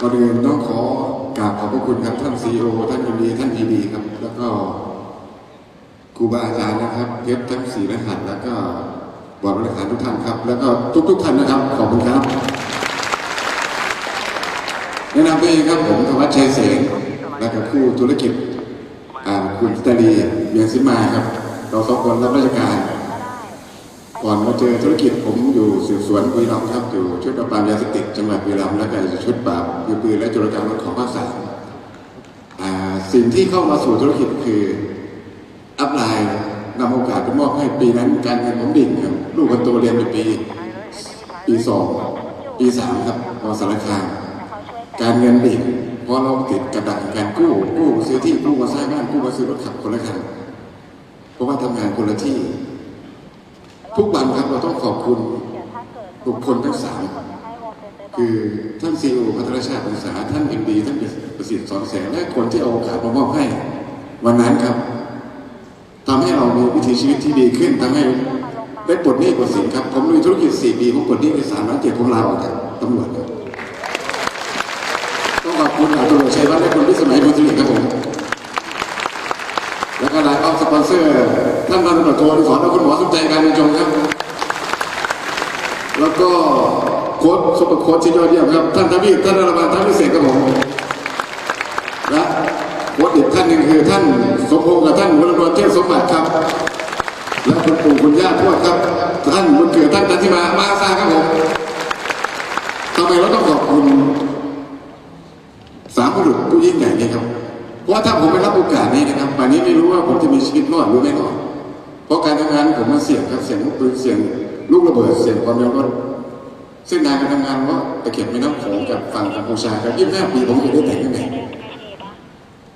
ก่อนอื่นต้องขอกราบขอบพระคุณครับท่านซีอท่านยินดีท่านพีดีครับ แล้วก็ครูบาอาจารย์นะครับเทปทั้งสี่รหัสแล้วก็บอร์ดบริหารทุกท่านครับ แล้วก็ทุก ๆ ท่านนะครับ ขอบคุณครับแนะนำตัวเองครับผมธวัชชัยเสนและกับคู่ธุรกิจอ่าคุณสตาลีเบียงสิมาครับ เราสองคนรับราชการ ก่อนมาเจอธุรกิจผมอยู่สืบสวนบุรีรัมย์ครับอยู่ชุดปราบปรามยาเสพติดจังหวัดบุรีรัมย์แล้วก็ชุดปราบมือปืนและจุลกรรมรของภาคสามสิ่งที่เข้ามาสู่ธุรกิจคืออัพไลน์นำโอกาสไปมอบให้ปีนั้นการเงินผมดิ่งครับลูกคนโตเรียนอยู่ปี ปีสองปีสามครับมสารคามการเงินดิ่งเพราะเราติดกระดักการกู้กู้ซื้อที่กู้มาสร้างบ้านกู้มาซื้อรถขับคนละคันเพราะว่าทำงานคนละที่ ทุกวันครับเราต้องขอบคุณบุคคลทั้งสามคือท่านซีโอพัฒนชาติภาษาท่านเอ็มดีท่านประสิทธิ์สอนแสงและคนที่เอาโอกาสมามอบให้ วันนั้นครับทำให้เรามีวิถีชีวิตที่ดีขึ้นทำให้ได้ปลดหนี้ปลดสินครับ ผมมีธุรกิจสี่ปีผมปลดหนี้ไปสามล้านเจ็ดผมลาออกจากตำรวจต้องขอบคุณอาตุลชัยวัฒน์และคุณพิสมัยบุญสิริครับผมแล้วก็รายออฟสปอนเซอร์ ท่านพันตำรวจโทที่สอนและคุณหมอสมใจการบรรจงครับ แล้วก็โค้ชซุปเปอร์โค้ชที่ยอดเยี่ยมครับ ท่านทวีปท่านรางวัลท่านพิเศษครับผมและโค้ชอีกท่านหนึ่งคือท่านสมพงษ์กับท่านวรนวลเทพสมบัติครับ และคุณปู่คุณย่าทวดครับ ท่านบุญเกิดท่านนันทิมามาซาครับผมทำไมเราต้องขอบคุณสามบุรุษผู้ยิ่งใหญ่นี้ครับ เพราะถ้าผมไม่รับโอกาสนี้นะครับป่านนี้ไม่รู้ว่าผมจะมีชีวิตรอดหรือไม่รอด เพราะการทำงานผมมันเสี่ยงครับเสี่ยงลูกปืนเสี่ยงลูกระเบิดเสี่ยงความเร็วรถซึ่งนานการทำงานว่าตะเข็บไม่น้ำโขงกับฝั่งกัมพูชาครับยี่สิบห้าปีผมเคยได้แต่งตั้งแต่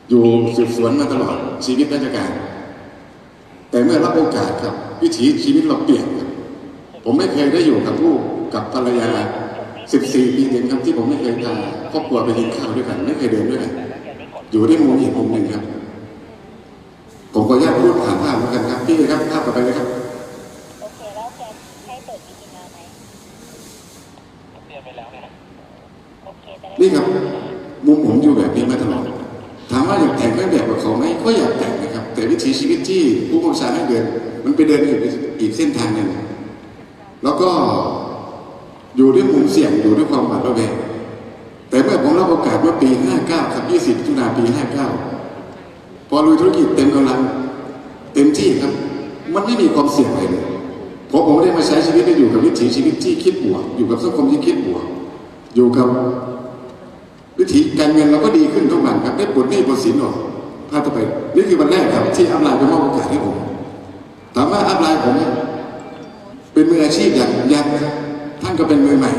อยู่สืบสวนมาตลอดชีวิตราชการ แต่เมื่อรับโอกาสครับ วิถีชีวิตเราเปลี่ยนครับผมไม่เคยได้อยู่กับลูกกับภรรยา 14 ปีเต็มครับที่ผมไม่เคยพาครอบครัวไปกินข้าวด้วยกัน ไม่เคยเดินด้วยกันอยู่ที่มุมเห็นมุมหนึ่งครับ ผมขออนุญาตพูดผ่านภาพแล้วกันครับพี่ครับภาพต่อไปเลยครับโอเคแล้วแกให้เปิดจริงๆแล้วไหมเตรียมไปแล้วไงโอเคแต่นี่ครับมุมผมอยู่แบบนี้มาตลอดถามว่าอยากแต่งเครื่องแบบกับเขาไหมก็อยากแต่งนะครับ แต่วิถีชีวิตที่ผู้บังคับบัญชาให้เดิน มันไปเดินอีกอีกเส้นทางหนึ่งแล้วก็อยู่ด้วยมุมเสี่ยงอยู่ด้วยความหวาดระแวงแต่เมื่อผมรับโอกาสเมื่อปี 59 ครับ 20มิถุนาปี 59 พอลุยธุรกิจเต็มกำลังเต็มที่ครับ มันไม่มีความเสี่ยงอะไรเลยเพราะผมได้มาใช้ชีวิตได้อยู่กับวิถีชีวิตที่คิดบวกอยู่กับสังคมที่คิดบวกอยู่กับวิธีการเงินเราก็ดีขึ้นทุกวันครับได้ปลดหนี้ปลดสินออกพาต่อไปนี่คือวันแรกครับ ที่อัพไลน์ไปมอบโอกาสให้ผมถามว่าอัพไลน์ผมเป็นมืออาชีพอย่างยังท่านก็เป็นมือใหม่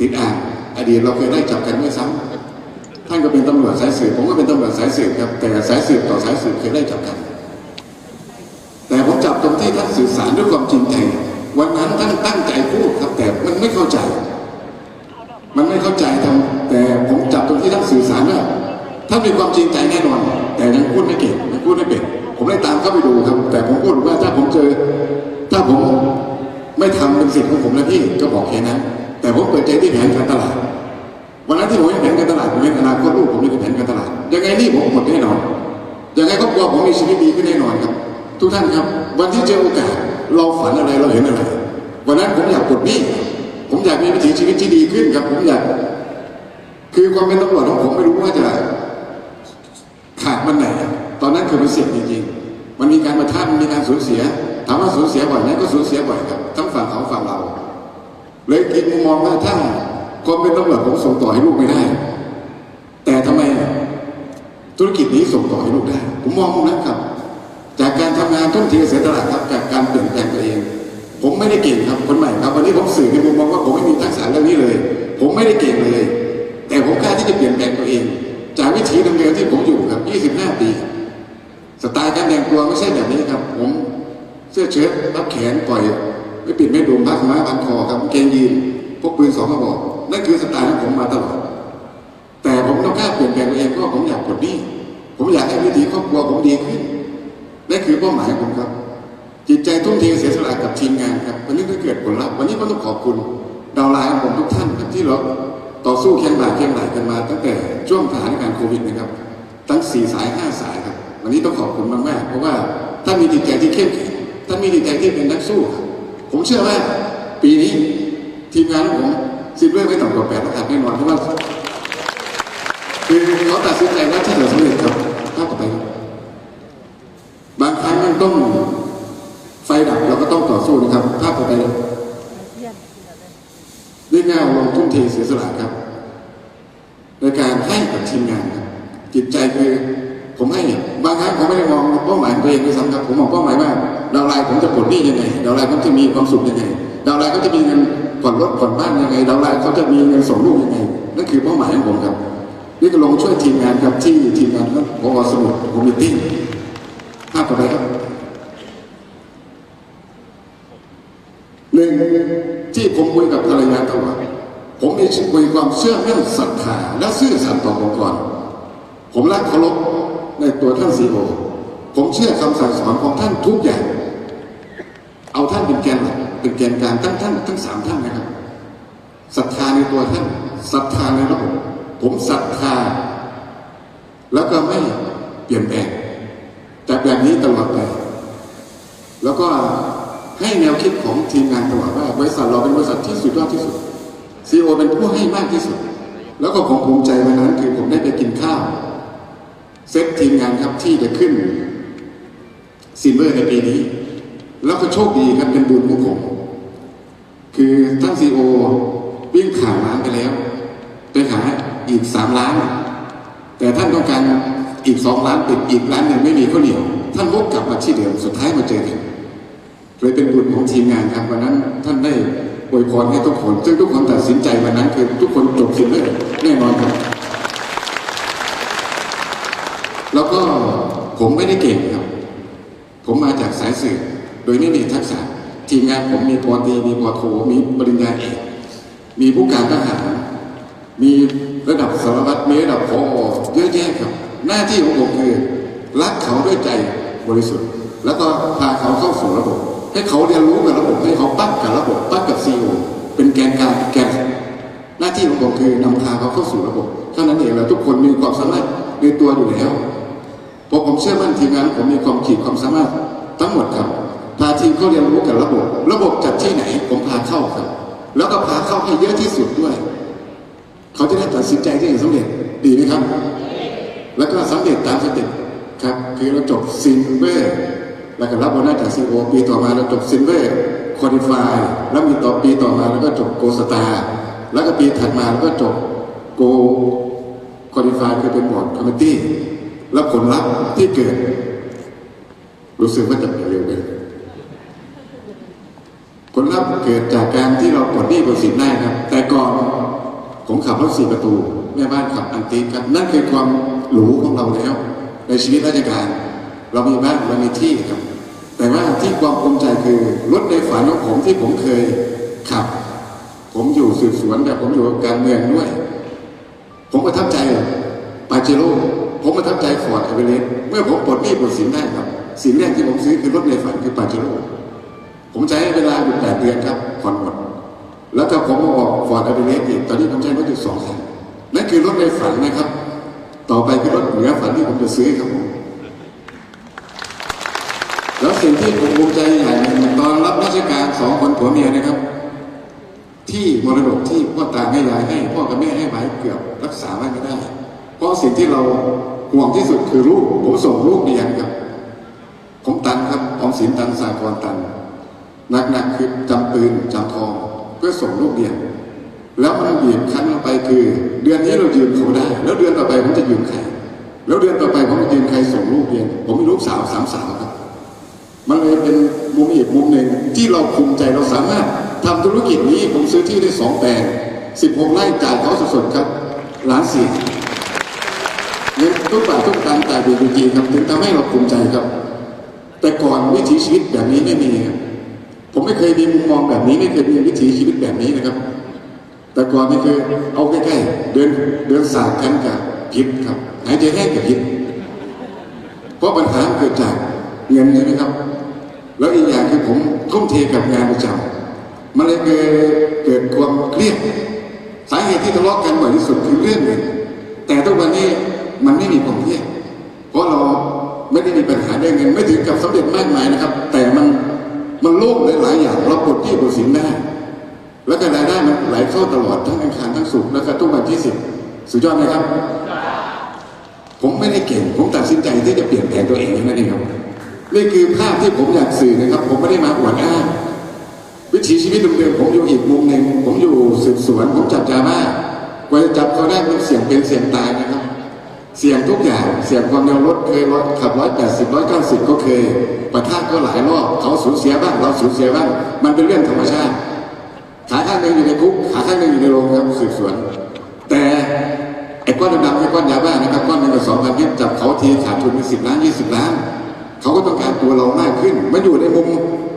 ติดอ่างอดีตเราเคยได้จับกันเมื่อซ้ำ ท่านก็เป็นตำรวจสายสืบผมก็เป็นตำรวจสายสืบครับ แต่สายสืบต่อสายสืบเคยได้จับกัน แต่ผมจับตรงที่ท่านสื่อสารด้วยความจริงใจวันนั้นท่านตั้งใจพูดครับแต่มันไม่เข้าใจ มันไม่เข้าใจทำแต่ผมจับตรงที่ท่านสื่อสารว่าท่านมีความจริงใจแน่นอน แต่ยังพูดไม่เก่งยังพูดไม่เป็นผมได้ตามเข้าไปดูครับ แต่ผมพูดว่าถ้าผมเจอ ถ้าผมไม่ทำเป็นสิทธิ์ของผมนะพี่ก็บอกแค่นั้น แต่ผมเปิดใจที่แผนการตลาด วันนั้นที่ผมเห็นแผนการตลาดผมเห็นอนาคตลูกผมมีแผนการตลาด ยังไงนี่ผมหมดแน่นอน ยังไงครอบครัวผมมีชีวิตดีขึ้นแน่นอนครับ ทุกท่านครับ วันที่เจอโอกาสเราฝันอะไรเราเห็นอะไร วันนั้นผมอยากปลดหนี้ผมอยากมีวิถีชีวิตที่ดีขึ้นครับ ผมอยาก คือความเป็นตำรวจของผมไม่รู้ว่าจะขาดมันไหน ตอนนั้นคือมันเสี่ยงจริงๆมันมีการมาท่ามันมีการสูญเสีย ถามว่าสูญเสียบ่อยไหมก็สูญเสียบ่อยครับ ทั้งฝั่งเขาฝั่งเรา เลยคิดมุมมองว่าถ้า คนเป็นตำรวจผมส่งต่อให้ลูกไม่ได้ แต่ทำไมธุรกิจนี้ส่งต่อให้ลูกได้ ผมมองมุมนั้นครับ จากการทำงานทุ่มเทเสียตลาดครับ จากการเปลี่ยนแปลงตัวเอง ผมไม่ได้เก่งครับคนใหม่ครับ วันนี้ผมสื่อในมุมมองว่าผมไม่มีทักษะเรื่องนี้เลย ผมไม่ได้เก่งเลย แต่ผมกล้าที่จะเปลี่ยนแปลงตัวเอง จากวิถีเดิมๆที่ผมอยู่ครับ 25 ปีสไตล์การแต่งตัวไม่ใช่แบบนี้ครับ ผมเสื้อเชิ้ตรับแขนปล่อย ไม่ปิดไม่ดุมผ้าขาวม้าพันคอครับเกงยีนพกปืนสองกระบอก นั่นคือสไตล์ของผมมาตลอด แต่ผมต้องกล้าเปลี่ยนแปลงตัวเองเพราะผมอยากปลดหนี้ผมอยากให้วิถีครอบครัวผมดีขึ้นนั่นคือเป้าหมายของผมครับ จิตใจทุ่มเทเสียสละกับทีมงานครับวันนี้ก็เกิดผลลัพธ์วันนี้ก็ต้องขอบคุณดาวไลน์ของผมทุกท่านครับที่เราต่อสู้แข่งบ่าแข่งไหลกันมา ตั้งแต่ช่วงสถานการณ์โควิดนะครับตั้งสี่สายห้าสายครับ วันนี้ต้องขอบคุณมากๆ เพราะว่าท่ามีจิตใจที่เข้มแข็งท่ามีจิตใจที่เป็นนักสู้ ผมเชื่อว่าปีนี้ทีมงานของผม ซิลเวอร์ไม่ต่ำกว่าแปดระดับแน่นอนเพราะว่าคือเขาตัดสินใจว่าถ้าเราสำเร็จครับภาพต่อไปครับบางครั้งมันต้องไฟดับเราก็ต้องต่อสู้นะครับภาพต่อไปครับด้วยงานลงทุ่มเทเสียสละครับในการให้กับทีมงานครับจิตใจคือผมให้บางครั้งผมไม่ได้มองเป้าหมายตัวเองด้วยซ้ำครับผมมองเป้าหมายว่าดาวไลน์ผมจะปลดหนี้ยังไงดาวไลน์ผมจะมีความสุขยังไงดาวไลน์เขาจะมีเงิน ผ่อนรถผ่อนบ้านยังไงดาวไลน์เขาจะมีเงินส่งลูกยังไงนั่นคือเป้าหมายของผมครับ นี่ก็ลงช่วยทีมงานครับที่ทีมงานครับพอสมุดคอมมิตี้ภาพต่อไปครับหนึ่งที่ผมคุยกับภรรยาตลอดผมมีคุยความเชื่อเรื่องศรัทธาและซื่อสัตย์ต่อองค์กรผมรักเคารพในตัวท่านซีโอผมเชื่อคำสั่งสอนของท่านทุกอย่าง เอาท่านเป็นแกนหลัก เป็นแกนกลางทั้งท่านทั้งสามท่านนะครับศรัทธาในตัวท่านศรัทธาในระบบผมศรัทธา แล้วก็ไม่เปลี่ยนแปลงแต่แบบนี้ตลอดไป แล้วก็ให้แนวคิดของทีมงานตลอดว่าบริษัทเราเป็นบริษัทที่สุดยอดที่สุดซีโอเป็นผู้ให้มากที่สุด แล้วก็ผมภูมิใจวันนั้นคือผมได้ไปกินข้าวเซตทีมงานครับที่จะขึ้นซิลเวอร์ในปีนี้ แล้วก็โชคดีครับเป็นบุญของผมคือท่านซีโอวิ่งข่าวร้านไปแล้ว ไปหาอีกสามล้าน แต่ท่านต้องการอีกสองล้านติดอีกล้านหนึ่งไม่มีข้าวเหนียว ท่านวกกลับมาที่เดิมสุดท้ายมาเจอกันเลยเป็นบุญของทีมงานครับวันนั้นท่านได้อวยพรให้ทุกคนซึ่งทุกคนตัดสินใจวันนั้นคือทุกคนจบสิ้นเลยแน่นอนครับ แล้วก็ผมไม่ได้เก่งครับ ผมมาจากสายสื่อ ดยไม่มีทักษะ ทีมงานผมมีปอตีมีปอโทมีปริญญาเอกมีผู้การทหารมีระดับสารวัตรมีระดับพอเยอะแยะครับ หน้าที่ของผมคือรักเขาด้วยใจบริสุทธิ์ แล้วก็พาเขาเข้าสู่ระบบ ให้เขาเรียนรู้กับระบบให้เขาปั้นกับระบบปั้นกับซีอเป็นแกนกลางแกนหน้าที่ของผมคือนำพาเขาเข้าสู่ระบบเท่านั้นเองแล้วทุกคนมีความสามารถในตัวอยู่แล้วพราะผมเชื่อมั่นทีมงานผมมีความขีดความสามารถทั้งหมดครับ พาทีมเข้าเรียนรู้กับระบบ ระบบจัดที่ไหนผมพาเข้าครับ แล้วก็พาเข้าให้เยอะที่สุดด้วย เขาจะได้ตัดสินใจที่จะสำเร็จดีไหมครับ แล้วก็สำเร็จตามสเต็ปครับคือเราจบซินเวอร์แล้วก็รับโบนัสจากซีโอปีต่อมาเราจบซินเวอร์คอดิฟายแล้วมีต่อปีต่อมาแล้วก็จบโกสตาแล้วก็ปีถัดมาแล้วก็จบโกคอดิฟายคือเป็นบอร์ดคอมมิตี้แล้วผลลัพธ์ที่เกิดรู้สึกว่าจะเร็วไป ผลลัพธ์เกิดจากการที่เราปลดหนี้ปลดสินได้ครับ แต่ก่อนผมขับรถสี่ประตู แม่บ้านขับอันติครับ นั่นคือความหรูของเราแล้ว ในชีวิตราชการ เรามีบ้านเรามีที่ครับ แต่ว่าที่ความภูมิใจคือรถในฝันของผมที่ผมเคยขับ ผมอยู่สืบสวนแต่ผมอยู่กับการเมืองด้วย ผมประทับใจปาเจโร่ผมประทับใจฟอร์ดเอเวอเรสต์เมื่อผมปลดหนี้ปลดสินได้ครับสิ่งแรกที่ผมซื้อคือรถในฝันคือปาเจโร่ ผมใช้เวลาอยู่แปดเดือนครับผ่อนหมด แล้วก็ผมมาออกฟอร์ดอเวเรสต์อีกตอนนี้ผมใช้รถอยู่สองคันนั่นคือรถในฝันนะครับ ต่อไปคือรถเหนือฝันที่ผมจะซื้อครับผมแล้วสิ่งที่ผมภูมิใจอย่างหนึ่งตอนรับราชการสองคนผัวเมียนะครับ ที่มรดกที่พ่อตาแม่ยายให้พ่อกับแม่ให้ไว้เกือบรักษาไว้ไม่ได้ เพราะสิ่งที่เราห่วงที่สุดคือลูกผมส่งลูกเรียนครับ ผมตันครับออมสินตันสากรตัน หนักๆคือจำปืนจำทอง เพื่อส่งลูกเรียน แล้วมันบีบคั้นลงไปคือ เดือนนี้เรายืมเขาได้ แล้วเดือนต่อไปผมจะยืมใคร แล้วเดือนต่อไปผมจะยืมใครส่งลูกเรียน ผมมีลูกสาวสามสาวครับ มันเลยเป็นมุมอีกมุมหนึ่งที่เราภูมิใจเราสามารถทำธุรกิจนี้ผมซื้อที่ได้สองแปลงสิบหกไร่จ่ายเขาสดๆครับล้านสี่เงินทุกบาททุกตังค์จ่ายเป็นจริงครับถึงทำให้เราภูมิใจครับ แต่ก่อนวิถีชีวิตแบบนี้ไม่มีครับ ผมไม่เคยมีมุมมองแบบนี้ ไม่เคยมีวิถีชีวิตแบบนี้นะครับ แต่ก่อนนี่คือเอาใกล้ๆเดินเดินสากกันกับพิษครับหายใจแห้งกับพิษเพราะปัญหาเกิดจากเงินใช่ไหมครับ แล้วอีกอย่างคือผมทุ่มเทกับงานประจำมันเลยเกิดเกิดความเครียดสาเหตุที่ทะเลาะกันบ่อยที่สุดคือเรื่องเงินแต่ทุกวันนี้มันไม่มีความเครียดเพราะเราไม่ได้มีปัญหาเรื่องเงิน ไม่ถึงกับสำเร็จมากมายนะครับ แต่มัน มันโล่งหลายๆอย่างเราปลดหนี้ปลดสินได้ แล้วก็รายได้มันไหลเข้าตลอดทั้งอังคารทั้งศุกแล้วก็ทุกวันที่สิบสุดยอดไหมครับ ผมไม่ได้เก่ง ผมตัดสินใจที่จะเปลี่ยนแปลงตัวเองนั้นเองครับ นี่คือภาพที่ผมอยากสื่อนะครับ ผมไม่ได้มาอวดอ้างวิถีชีวิตเดิมๆผมอยู่อีกมุมหนึ่งผมอยู่สืบสวน ผมจับยาบ้ากว่าจะจับเขาได้มันเสี่ยงเป็นเสี่ยงตายนะครับ เสี่ยงทุกอย่าง เสี่ยงความเร็วรถเคยรถขับร้อยแปดสิบร้อยเก้าสิบก็เคยปะทะก็หลายรอบเขาสูญเสียบ้างเราสูญเสียบ้างมันเป็นเรื่องธรรมชาติ ขาข้างหนึ่งอยู่ในคุกขาข้างหนึ่งอยู่ในโรงครับาลสืบสวน แต่ไอ้ก้อนดำๆไอ้ก้อนยาบ้านะครับก้อนหนึ่งกับสองพันเมตรจับเขาทีขาดทุนไปสิบล้านยี่สิบล้านเขาก็ต้องการตัวเรามากขึ้นมันอยู่ในมุม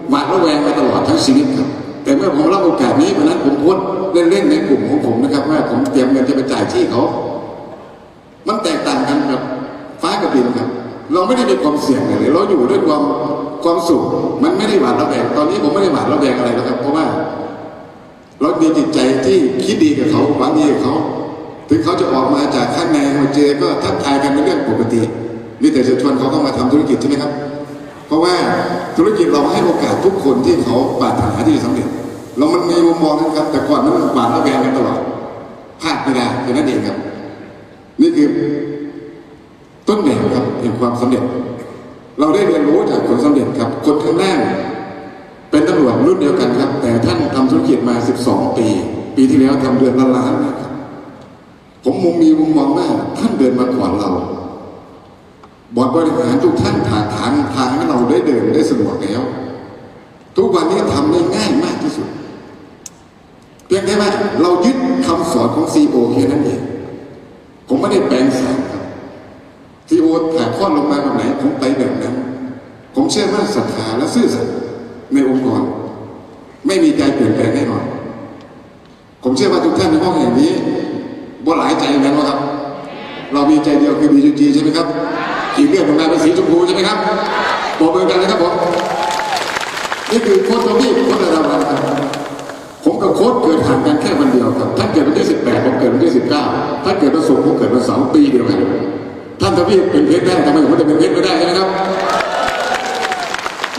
หวาดระแวงมาตลอดทั้งชีวิตครับแต่เมื่อผมรับโอกาสนี้วันนั้นผมโพสต์เล่นๆในกลุ่มของผมนะครับว่าผมเตรียมเงินจะไปจ่ายที่เขา มันแตกต่างกันกับฟ้ากับดินครับ เราไม่ได้มีความเสี่ยงอะไรเลยเราอยู่ด้วยความความสุข มันไม่ได้หวาดระแวงตอนนี้ผมไม่ได้หวาดระแวงอะไรแล้วครับ เพราะว่า เรามีจิตใจที่คิดดีกับเขาหวังดีกับเขาถึงเขาจะออกมาจากข้างในมาเจอก็ทักทายกันเป็นเรื่องปกตินี่แต่จะชวนเขาเข้ามาทำธุรกิจใช่ไหมครับ เพราะว่าธุรกิจเราให้โอกาสทุกคนที่เขาปรารถนาที่จะสำเร็จเรามันมีมุมมองนะครับ แต่ก่อนนั้นมันหวาดระแวงกันตลอดพลาดไม่ได้แค่นั้นเองครับ นี่คือต้นแบบครับแห่งความสำเร็จ เราได้เรียนรู้จากคนสำเร็จครับ คนข้างหน้าเป็นตำรวจรุ่นเดียวกันครับ แต่ท่านทำธุรกิจมา 12 ปี ปีที่แล้วทำเดือนละล้านนะครับ ผมมุมมีมุมมองว่าท่านเดินมาก่อนเราบอร์ดบริหารทุกท่านถางทางทางให้เราได้เดินได้สะดวกแล้ว ทุกวันนี้ทำได้ง่ายมากที่สุด เพียงแค่ว่าเรายึดคำสอนของซีโอแค่นั้นเอง ผมไม่ได้แปลงสารครับซีโอถ่ายทอดลงมาแบบไหนผมไปแบบนั้น ผมเชื่อมั่นศรัทธาและซื่อสัตย์ในองค์กร ไม่มีใจเปลี่ยนแปลงแน่นอนผมเชื่อว่าทุกท่านในห้องแห่งนี้บ่หลายใจกันนะครับ เรามีใจเดียวคือบีจูจีใช่ไหมครับขีดเลือดของนายเป็นสีชมพูใช่ไหมครับบอกมือกันนะครับผมนี่คือโค้ดตัวพี่โค้ดระดับวันครับ ผมกับ โค้ดเกิดห่างกันแค่วันเดียวครับท่านเกิดวันที่ 18ผมเกิดวันที่ 19ท่านเกิดวันศุกร์ผมเกิดวันเสาร์ปีเดียวกันท่านทวีเป็นเพชรได้ทำไมผมจะเป็นเพชรไม่ได้ใช่ไหมครับ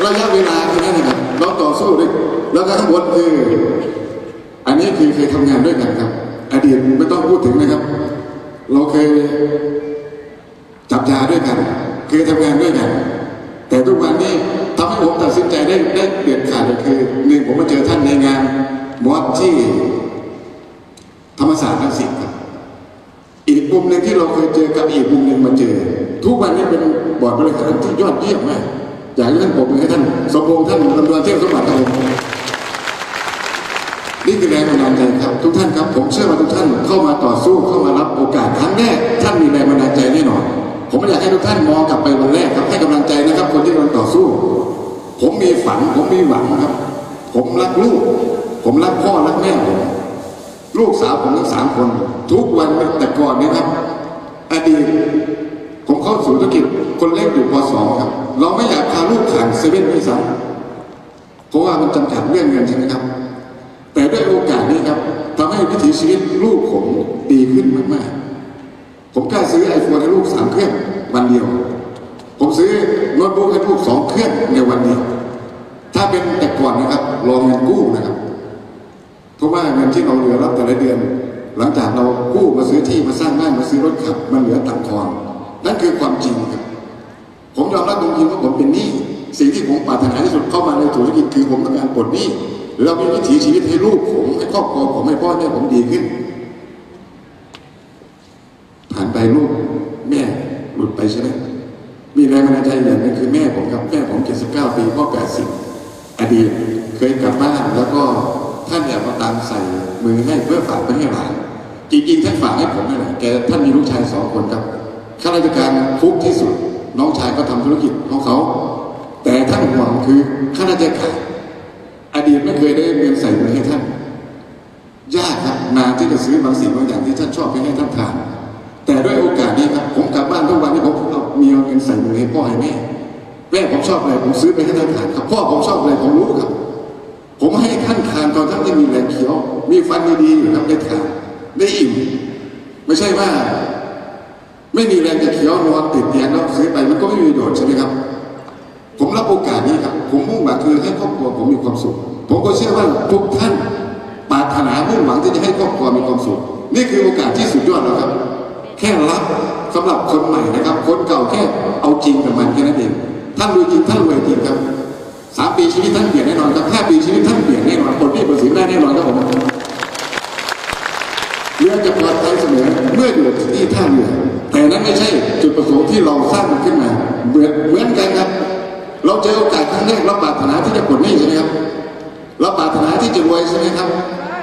ระยะเวลาแค่นั้นนะครับเราต่อสู้ด้วยแล้วก็ข้างบนคืออันนี้คือเคยทำงานด้วยกันครับ อดีตไม่ต้องพูดถึงนะครับ เราเคยจับยาด้วยกันเคยทำงานด้วยกัน แต่ทุกวันนี้ ได้ได้เปลี่ยนขาดก็คือหนึ่งผมมาเจอท่านในงานมอสที่ธรรมศาสตร์รังสิตครับอีกมุมหนึ่งที่เราเคยเจอกับอีกมุมหนึ่งมาเจอ ทุกวันนี้เป็นบอร์ดบริหารที่ยอดเยี่ยมมากอยากให้ท่านผมอให้ท่านสมพงษ์ท่านลำดวนเทพสมบัติครับนี่คือแรงบันดาลใจครับ ทุกท่านครับ ผมเชื่อว่าทุกท่านเข้ามาต่อสู้เข้ามารับโอกาสครั้งแรกท่านมีแรงบันดาลใจแน่นอนผมอยากให้ทุกท่านมองกลับไปวันแรกครับให้กำลังใจนะครับ คนที่กำลังต่อสู้ ผมมีฝัน ผมมีหวังครับ ผมรักลูก ผมรักพ่อรักแม่ผมลูกสาวผมทั้งสามคน ทุกวันแต่ก่อนนี้ครับ อดีตผมเข้าสู่ธุรกิจคนเล็กอยู่ป .2 ครับ เราไม่อยากพาลูกผ่านเซเว่นด้วยซ้ำเพราะว่ามันจำกัดเรื่องเงินใช่ไหมครับ แต่ด้วยโอกาสนี้ครับทำให้วิถีชีวิตลูกผมดีขึ้นมากๆ ผมกล้าซื้อไอโฟนให้ลูกสามเครื่องวันเดียว โน้ให้ลูกสองเครื่องในวันเดียวถ้าเป็นแต่ก่อนนะครับรอเงินกู้นะครับเพราะว่าเงินที่เราเหลือรับแต่ละเดือน หลังจากเรากู้มาซื้อที่มาสร้างบ้านมาซื้อรถขับ มันเหลือตังค์ทอนนั่นคือความจริงครับผมยอมรับจริงว่าผมเป็นหนี้สิ่งที่ผมปรารถนาที่สุดเข้ามาในธุรกิจคือผมต้องการปลดหนี้เรามีวิถีชีวิตให้ลูกผมให้ครอบครัวผมให้พ่อแม่ผมดีขึ้น ผ่านไปลูกแม่หลุดไปใช่ไหม มีแรงบันดาลใจอย่างนึงคือแม่ผมครับแม่ผม 79 ปีพ่อ 80 อดีตเคยกลับบ้านแล้วก็ท่านอยากมาตามใส่มือให้เพื่อฝากไปให้หลานจริงๆท่านฝากให้ผมนี่แหละแกท่านมีลูกชายสองคนครับข้าราชการฟุกที่สุด น้องชายก็ทำธุรกิจของเขา แต่ท่านห่วงคือข้าราชการอดีตไม่เคยได้เงินใส่มือให้ท่านยากครับนานที่จะซื้อบางสิ่งบางอย่างที่ท่านชอบไปให้ท่านทาน แต่ด้วยโอ ใส่มือให้พ่อให้แม่แม่ผมชอบอะไรผมซื้อไปให้ท่านทานครับพ่อผมชอบอะไรผมรู้ครับ ผมให้ท่านทานตอนท่านยังมีแรงเขียว มีฟันดีๆอยู่ครับได้ทานได้อิ่มไม่ใช่ว่า ไม่มีแรงจะเคี้ยวนอนติดเตียงแล้วซื้อไปมันก็ไม่มีประโยชน์ใช่ไหมครับ ผมรับโอกาสนี้ครับ ผมมุ่งหวังคือให้ครอบครัวผมมีความสุข ผมก็เชื่อว่าทุกท่านปรารถนามุ่งหวังที่จะให้ครอบครัวมีความสุข นี่คือโอกาสที่สุดยอดแล้วครับ แค่รับสำหรับคนใหม่นะครับคน ริงกับมันแค่นั้นเองท่านรวยจริงท่านรวยจริงครับสามปีชีวิตท่านเปลี่ยนแน่นอนครับห้าปีชีวิตท่านเปลี่ยนแน่นอนปลดหนี้ปลดสินได้แน่นอนครับผมเรือจะปลอดภัยเสมอเมื่ออยู่ที่ท่าเรือแต่นั้นไม่ใช่จุดประสงค์ที่เราสร้างมันขึ้นมาเหมือนเหมือนกันครับ เราเจอโอกาสครั้งแรกเราปรารถนาที่จะปลดหนี้ใช่ไหมครับเราปรารถนาที่จะรวยใช่ไหมครับ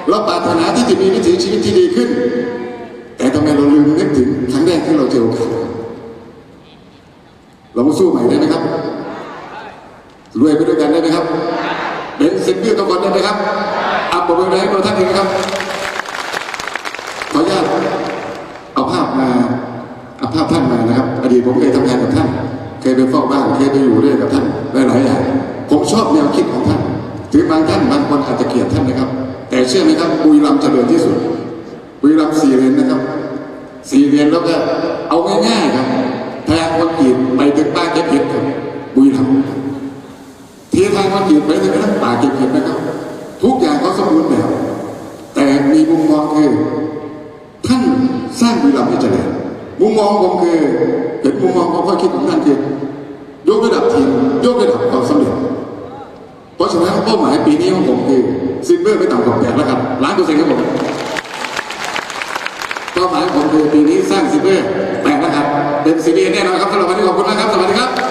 เราปรารถนาที่จะมีวิถีชีวิตที่ดีขึ้น แต่ทำไมเราลืมนึกถึงครั้งแรกที่เราเจอโอกาสครับ เรามาสู้ใหม่ได้ไหมครับรวยไปด้วยกันได้ไหมครับเป็นสิบปีต่อคนได้ไหมครับอัปปะเบอร์ให้เราท่านหนึ่งครับขออนุญาตเอาภาพมาเอาภาพท่านมานะครับ อดีตผมเคยทำงานกับท่าน เคยไปเฝ้าบ้านเคยไปอยู่ด้วยกับท่านหลายๆอย่างผมชอบแนวคิดของท่านถึงบางท่านบางคนอาจจะเกลียดท่านนะครับ แต่เชื่อไหมครับบุรีรัมย์เจริญที่สุดบุรีรัมย์สี่เลนนะครับสี่เลนแล้วก็เอาง่ายๆครับแทงคนกีดไปถึงบ้านเก็บเห็ดครับบุรีรัมย์ทีทางคนกรีดไปถึงกระทั่งป่าเก็บเห็ดนะครับ ทุกอย่างเขาสมบูรณ์แบบ แต่มีมุมมองคือ ท่านสร้างบุรีรัมย์ให้เจริญ มองผมคือเป็นมุมมองของข้อคิดของท่านคือยกระดับทีมยกระดับความสำเร็จ เพราะฉะนั้นเป้าหมายปีนี้ของผมคือซิมเบอร์ไม่ต่ำกว่าแปดแล้วครับล้านเปอร์เซ็นต์ครับผมเป้าหมายของผมคือปีนี้สร้างซิมเบอร์แปดแล้วครับเป็นซีดีแน่นอนครับสำหรับวันนี้ขอบคุณนะครับสวัสดีครับ